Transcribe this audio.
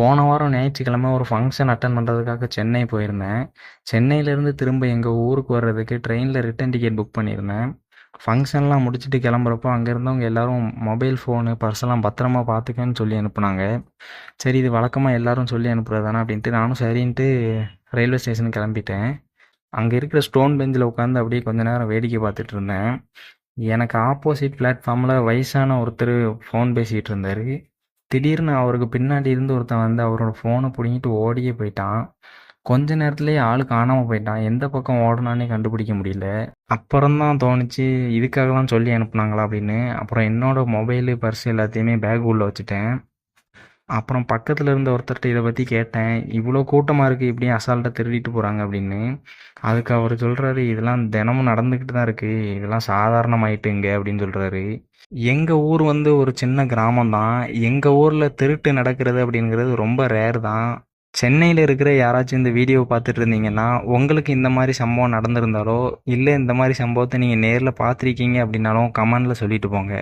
போன வாரம் ஞாயிற்றுக்கிழமை ஒரு ஃபங்க்ஷன் அட்டன் பண்ணுறதுக்காக சென்னை போயிருந்தேன். சென்னையிலேருந்து திரும்ப எங்கள் ஊருக்கு வர்றதுக்கு ட்ரெயினில் ரிட்டன் டிக்கெட் புக் பண்ணியிருந்தேன். ஃபங்க்ஷன்லாம் முடிச்சுட்டு கிளம்புறப்போ அங்கே இருந்தவங்க எல்லாரும் மொபைல் ஃபோனு பர்ஸெல்லாம் பத்திரமா பார்த்துக்கன்னு சொல்லி அனுப்புனாங்க. சரி இது வழக்கமாக எல்லாரும் சொல்லி அனுப்புகிறதானா அப்படின்ட்டு நானும் சரின்ட்டு ரயில்வே ஸ்டேஷன் கிளம்பிட்டேன். அங்கே இருக்கிற ஸ்டோன் பெஞ்சில் உட்காந்து அப்படியே கொஞ்ச நேரம் வேடிக்கை பார்த்துட்டு இருந்தேன். எனக்கு ஆப்போசிட் பிளாட்ஃபார்மில் வயசான ஒருத்தர் ஃபோன் பேசிகிட்டு இருந்தார். திடீர்னு அவருக்கு பின்னாடி இருந்து ஒருத்தன் வந்து அவரோட ஃபோனை பிடிங்கிட்டு ஓடியே போயிட்டான். கொஞ்ச நேரத்துலேயே ஆள் காணாமல் போயிட்டான். எந்த பக்கம் ஓடனானே கண்டுபிடிக்க முடியல. அப்புறம்தான் தோணுச்சு இதுக்காகலாம் சொல்லி அனுப்புனாங்களா அப்படின்னு. அப்புறம் என்னோட மொபைலு பர்ஸ் எல்லாத்தையுமே பேக் உள்ளே வச்சுட்டேன். அப்புறம் பக்கத்தில் இருந்த ஒருத்தர்கிட்ட இதை பற்றி கேட்டேன். இவ்வளோ கூட்டமாக இருக்குது இப்படி அசால்ட்டாக திருடிட்டு போகிறாங்க அப்படின்னு. அதுக்கு அவர் சொல்கிறாரு இதெல்லாம் தினமும் நடந்துக்கிட்டு தான் இருக்குது இதெல்லாம் சாதாரணமாயிட்டுங்க அப்படின்னு சொல்கிறாரு எங்கள் ஊர் வந்து ஒரு சின்ன கிராமம் தான். எங்கள் ஊரில் திருட்டு நடக்கிறது அப்படிங்கிறது ரொம்ப ரேர் தான். சென்னையில் இருக்கிற யாராச்சும் இந்த வீடியோ பார்த்துட்டு இருந்தீங்கன்னா உங்களுக்கு இந்த மாதிரி சம்பவம் நடந்திருந்தாலோ இல்லை இந்த மாதிரி சம்பவத்தை நீங்கள் நேரில் பார்த்துருக்கீங்க அப்படின்னாலும் கமெண்டில் சொல்லிட்டு போங்க.